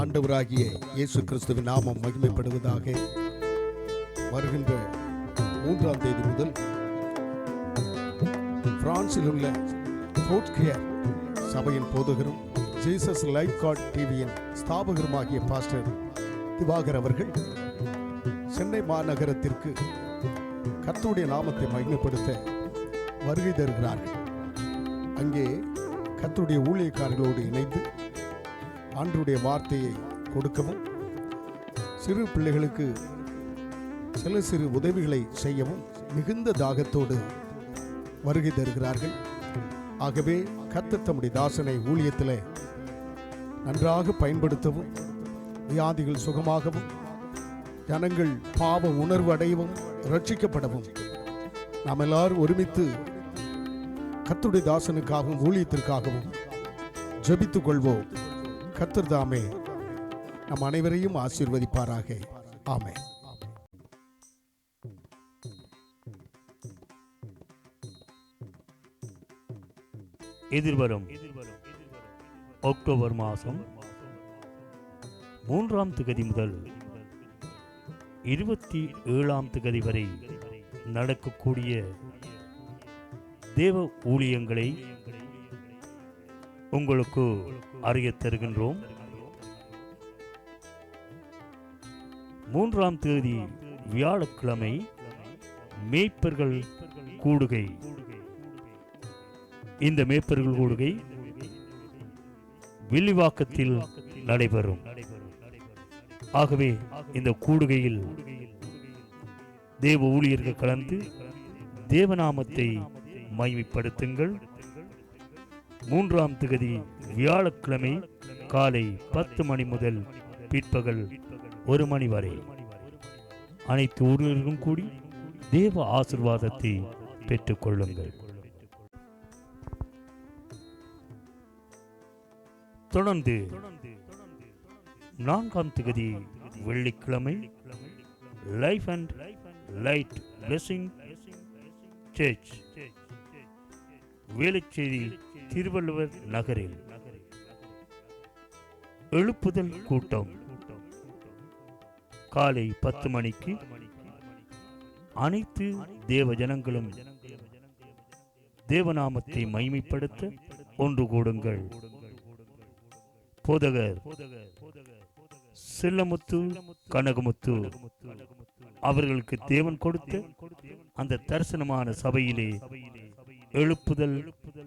ஆண்டவராகிய இயேசு கிறிஸ்துவின் நாமம் மகிமைப்படுவதாக வருகின்ற மூன்றாம் தேதி முதல் பிரான்சில் உள்ள ஃபோர்ட் கேர் சபையின் போதகரும் ஜீசஸ் லைஃப் கார்ட் டிவியின் ஸ்தாபகருமாகிய பாஸ்டர் திவாகர் அவர்கள் சென்னை மாநகரத்திற்கு கர்த்தருடைய நாமத்தை மகிமைப்படுத்த வருகை தருகிறார்கள். அங்கே கர்த்தருடைய ஊழியக்காரர்களோடு இணைந்து ஆண்டுடைய வார்த்தையை கொடுக்கவும் சிறு பிள்ளைகளுக்கு சில சிறு உதவிகளை செய்யவும் மிகுந்த தாகத்தோடு வருகை தருகிறார்கள். ஆகவே கத்த தம்முடைய தாசனை ஊழியத்தில் நன்றாக பயன்படுத்தவும் வியாதிகள் சுகமாகவும் ஜனங்கள் பாவ உணர்வு அடையவும் ரட்சிக்கப்படவும் நாம் எல்லாரும் ஒருமித்து கத்துடைய தாசனுக்காகவும் ஊழியத்திற்காகவும் ஜெபித்துக் கொள்வோம். கத்தர் தாமே. நம் அனைவரையும் ஆசீர்வதிப்பாராக. ஆமே எதிர்வரும் அக்டோபர் மாதம் மூன்றாம் திகதி முதல் இருபத்தி ஏழாம் திகதி வரை நடக்கக்கூடிய தேவ ஊழியங்களை உங்களுக்கு அறிய தருகின்றோம். மூன்றாம் தேதி வியாழக்கிழமை மேய்ப்பர்கள் கூடுகை. இந்த மேய்ப்பர்கள் கூடுகை வில்லிவாக்கத்தில் நடைபெறும். ஆகவே இந்த கூடுகையில் தேவ ஊழியர்கள் கலந்து தேவநாமத்தை மகிமைப்படுத்துங்கள். மூன்றாம் திகதி வியாழக்கிழமை காலை பத்து மணி முதல் பிற்பகல் ஒரு மணி வரை. அனைத்து ஊழியர்களும் கூடி தேவ ஆசிர்வாதத்தை பெற்றுக் கொள்ளுங்கள். தொடர்ந்து நான்காம் திகதி வெள்ளிக்கிழமை life and light blessing church Velachery Thiruvalluvar நகரில் எழுப்புதல் கூட்டம். காலை பத்து மணிக்கு அனைத்து தேவ ஜனங்களும் தேவநாமத்தை மைமைப்படுத்த ஒன்று கூடுங்கள். போதகர் செல்லமுத்து கனகமுத்து அவர்களுக்கு தேவன் கொடுத்த அந்த தரிசனமான சபையிலே எழுப்புதல்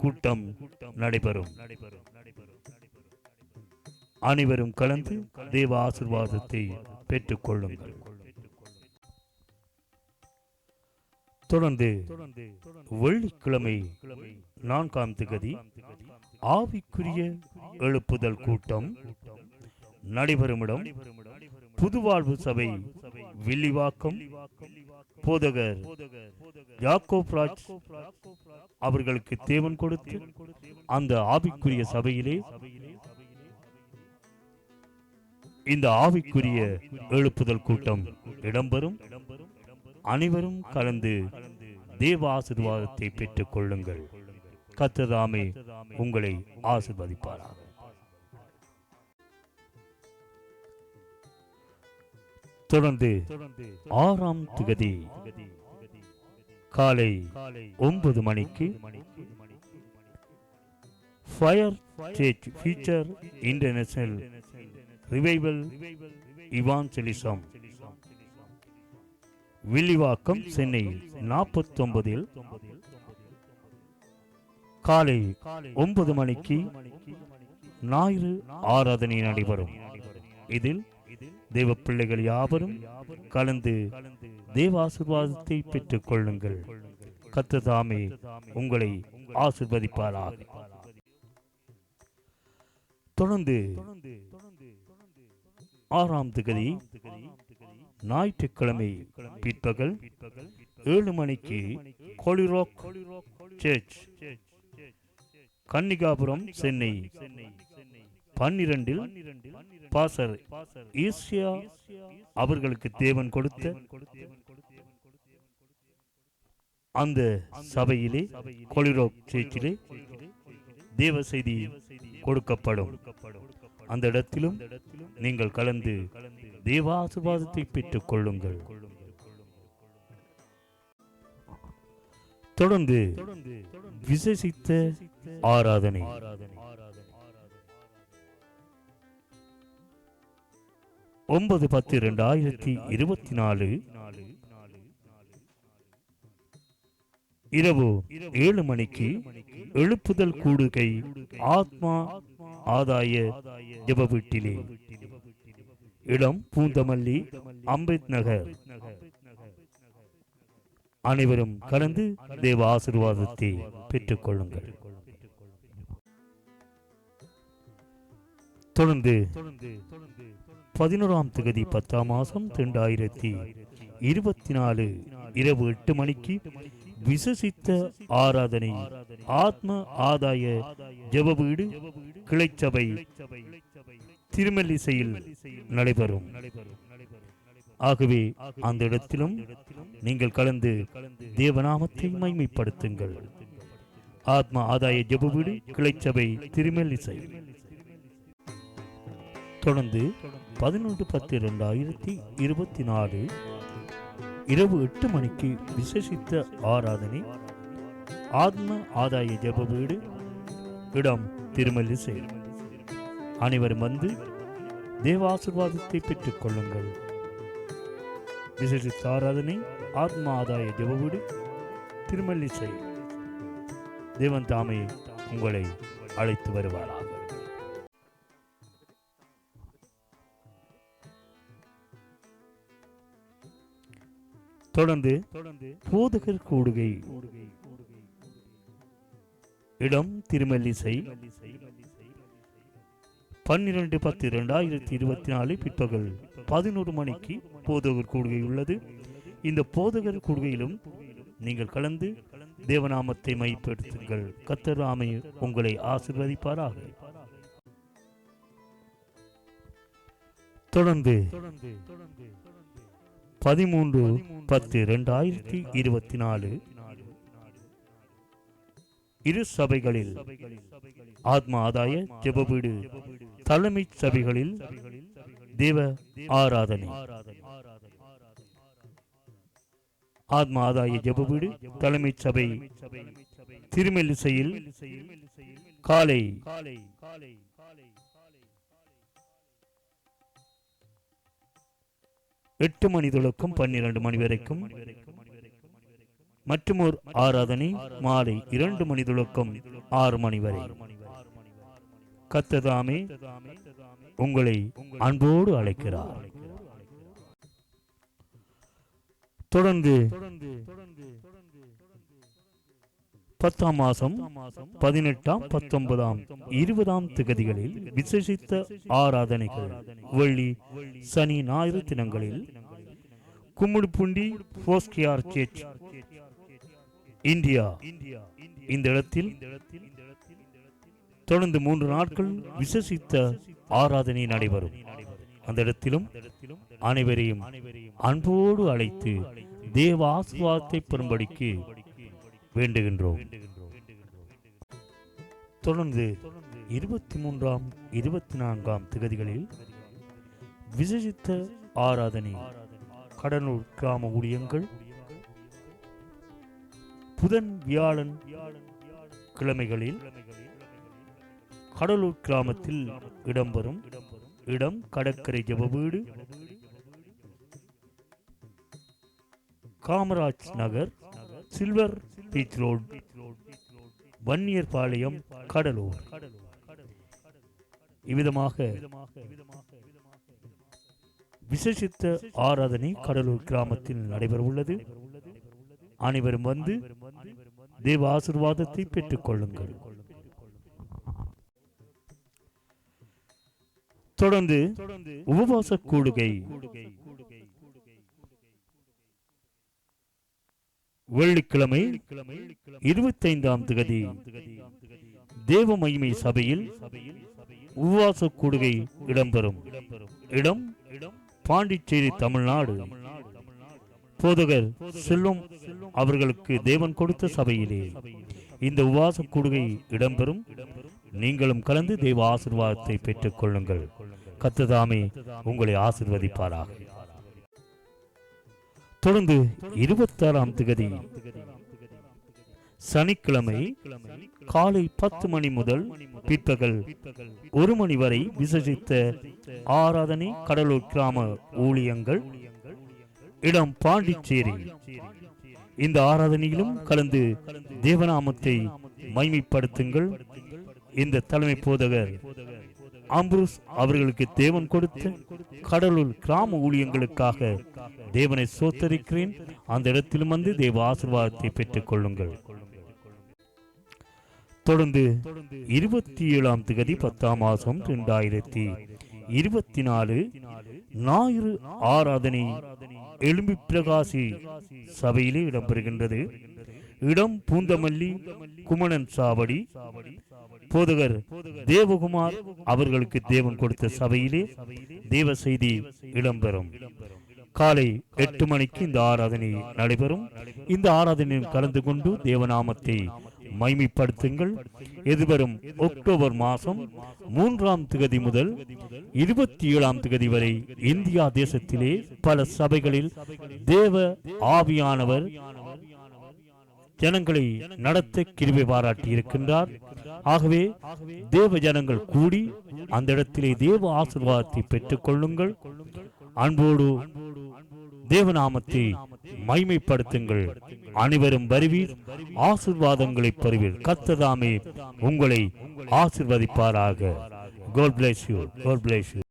கூட்டம். நடைபெறும். அனைவரும் கலந்து தேவ ஆசிர்வாதத்தை பெற்றுக் கொள்ளுங்கள் தொடர்ந்து வெள்ளிக்கிழமை நான்காம் திகதி ஆவிக்குரிய எழுப்புதல் கூட்டம் நடைபெறும் இடம் புதுவாழ்வு சபை வில்லிவாக்கம் போதகர். யாக்கோப் ராஜ் அவர்களுக்கு தேவன் கொடுத்து அந்த ஆவிக்குரிய சபையிலே இந்த ஆவிக்குரிய எழுப்புதல் கூட்டம் இடம்பெறும். அனைவரும் கலந்து தேவ ஆசிர்வாதத்தை பெற்றுக் கொள்ளுங்கள். கத்ததாமே உங்களை ஆசிர்வதிப்பாராக. தொடர்ந்து ஆறாம் திகதி காலை ஒன்பது மணிக்கு fire சேச் future international revival evangelism Villivakkam Chennai நாற்பத்தி ஒன்பதில் காலை ஒன்பது மணிக்கு ஞாயிறு ஆராதனை நடைபெறும். இதில் தேவ பிள்ளைகள் யாவரும் கலந்து தேவ ஆசிர்வாதத்தை பெற்றுக் கொள்ளுங்கள் கத்ததாமே உங்களை ஆசிர்வதிப்பாராக. தொடர்ந்து ஆறாம் திகதி ஞாயிற்றுக்கிழமை பிற்பகல் ஏழு மணிக்கு கோலிராக் சர்ச் கன்னிகாபுரம் சென்னை. பன்னிரண்டில் பாசர் ஈசியா அவர்களுக்கு தேவன் கொடுத்த அந்த சபையிலே கொலிரோ சேச்சிலே தேவ செய்தி கொடுக்கப்படும். அந்த இடத்திலும் நீங்கள் கலந்து தேவாசிர்வாதத்தை பெற்றுக் கொள்ளுங்கள். தொடர்ந்து விசேஷித்த ஆராதனை. ஒன்பது பத்து இரண்டாயிரத்தி இருபத்தி நாலு இரவு ஏழு மணிக்கு எழுப்புதல் கூடுகை ஆத்மா ஆதாய ஜெப வீட்டிலே. இடம் பூந்தமல்லி அம்பேத் நகர். அனைவரும் கலந்து தேவ ஆசீர்வாதத்தை பெற்றுக் கொள்ளுங்கள் தொடர்ந்து பதினோராம் தேதி பத்தாம் மாசம் இரண்டாயிரத்தி இருபத்தி நாலு இரவு எட்டு மணிக்கு விசேஷித்த ஆராதனை ஆத்ம ஆதாய ஜெப வீடு கிளைச்சபை திருமல்லிசையில் நடைபெறும். ஆகவே அந்த இடத்திலும் நீங்கள் கலந்து தேவநாமத்தை மைமைப்படுத்துங்கள் ஆத்ம ஆதாய ஜெப வீடு கிளைச்சபை திருமல்லிசை. தொடர்ந்து பதினொன்று பத்து ரெண்டாயிரத்தி இருபத்தி நாலு இரவு எட்டு மணிக்கு விசேஷித்த ஆராதனை ஆத்ம ஆதாய ஜப வீடு இடம் திருமல்லிசை. அனைவரும் வந்து தேவாசிர்வாதத்தை பெற்றுக் கொள்ளுங்கள். விசேஷித்த ஆராதனை ஆத்ம ஆதாய ஜப வீடு திருமல்லிசை. தேவன் தாமே உங்களை அழைத்து வருவாராக. தொடர்ந்து போதகர் கூடுகை. இடம் திருமல்லிசை. பன்னிரண்டு பத்து இரண்டாயிரத்தி இருபத்தி நாலு பிற்பகல் பதினோரு மணிக்கு போதகர் கூடுகை உள்ளது. இந்த போதகர் கூடுகையிலும் நீங்கள் கலந்து தேவநாமத்தை மைப்படுத்துங்கள். கத்தராமை உங்களை ஆசிர்வதிப்பாராக. தொடர்ந்து பதிமூன்று பத்து இரண்டாயிரத்தி இருபத்தி நாலு. இரு சபைகளில் ஆத்ம ஆதாய ஜெபவீடு தலைமை சபைகளில் தேவ ஆராதனை. ஆத்ம ஆதாய ஜெபவீடு தலைமை சபை திருமெல்லிசையில் காலை எட்டு மணி தொடக்கம் பன்னிரண்டு மணி வரைக்கும். மற்றும் ஒரு ஆராதனை மாலை இரண்டு மணி தொடக்கம் ஆறு மணி வரை. கத்ததாமே உங்களை அன்போடு அழைக்கிறார். தொடர்ந்து பத்தாம் மாசம் பதினெட்டாம் பத்தொன்பதாம் இருபதாம் திகதிகளில் விசேஷித்த ஆராதனைகள். வெள்ளி சனி ஞாயிறு தினங்களில். கும்முடிப்புண்டி போஸ்கியார் சர்ச் இந்தியா. இந்த இடத்தில் தொடர்ந்து மூன்று நாட்கள் விசேஷித்த ஆராதனை நடைபெறும். அந்த இடத்திலும் அனைவரையும் அன்போடு அழைத்து தேவ ஆசுவாதத்தை பெறும்படிக்கு வேண்டுகின்றோம். தொடர்ந்து இருபத்தி மூன்றாம் இருபத்தி நான்காம் திகதிகளில் விசேஷித்த ஆராதனை. கடலூர் கிராம ஊழியங்கள். புதன் வியாழன் கிழமைகளில் கடலூர் கிராமத்தில் இடம்பெறும் இடம் கடற்கரை ஜப வீடு. Kamaraj Nagar silver beach Vanniyar Vanniyarpalayam Cuddalore. இவ்விதமாக விசேஷித்த ஆராதனை கடலூர் கிராமத்தில் நடைபெறவுள்ளது. அனைவரும் வந்து தேவ ஆசிர்வாதத்தை பெற்றுக் கொள்ளுங்கள் தொடர்ந்து உபவாச கூடுகை. வெள்ளிக்கிழமை இருபத்தைந்தாம் திகதி தேவ மகிமை சபையில் உபவாச கூடுகை இடம்பெறும். இடம் பாண்டிச்சேரி தமிழ்நாடு. போதகர் செல்வம் அவர்களுக்கு தேவன் கொடுத்த சபையிலே. இந்த உவாச கூடுகை இடம்பெறும். நீங்களும் கலந்து தெய்வ ஆசிர்வாதத்தை பெற்றுக் கொள்ளுங்கள். கத்ததாமே உங்களை ஆசிர்வதிப்பாராக. தொடர்ந்து இருபத்தாறாம் திகதி. சனிக்கிழமை காலை பத்து மணி முதல் பிற்பகல் ஒரு மணி வரை விசேஷித்த ஆராதனை கடலூர் கிராம ஊழியங்கள் இடம் பாண்டிச்சேரி. இந்த ஆராதனையிலும் கலந்து தேவநாமத்தை மைமைப்படுத்துங்கள் இந்த தலைமை போதகர் அம்ப்ரூஸ் அவர்களுக்கு தேவன் கொடுத்து கடலூர் கிராம ஊழியங்களுக்காக தேவனை சோத்தரிக்கிறேன். அந்த இடத்திலும் வந்து தேவ ஆசிர்வாதத்தை பெற்றுக் கொள்ளுங்கள் தொடர்ந்து இருபத்தி ஏழாம் திகதி பத்தாம் மாசம் இரண்டாயிரத்தி இருபத்தி நாலு ஞாயிறு ஆராதனை எலும்பி பிரகாசி சபையிலே இடம்பெறுகின்றது. இடம் பூந்தமல்லி குமணன் சாவடி போதகர் தேவகுமார் அவர்களுக்கு தேவன் கொடுத்த சபையிலே தேவ செய்தி இடம்பெறும். காலை எட்டு மணிக்கு இந்த ஆராதனை நடைபெறும். இந்த ஆராதனையில் கலந்து கொண்டு தேவநாமத்தை மைமைப்படுத்துங்கள். எதிர்வரும் அக்டோபர் மாதம் மூன்றாம் திகதி முதல் இருபத்தி ஏழாம் திகதி வரை இந்தியா தேசத்திலே பல சபைகளில் தேவ ஆவியானவர் ஜனங்களை நடத்த கிருபை பாராட்டி இருக்கின்றார். ஆகவே தேவ ஜனங்கள் கூடி அந்த இடத்திலே தேவ ஆசீர்வாதத்தை பெற்றுக் கொள்ளுங்கள் அன்போடு தேவநாமத்தை மைமைப்படுத்துங்கள். அனைவரும் வருவீர் ஆசிர்வாதங்களை பெறுவீர். கத்ததாமே உங்களை ஆசிர்வதிப்பாராக. God bless you God bless you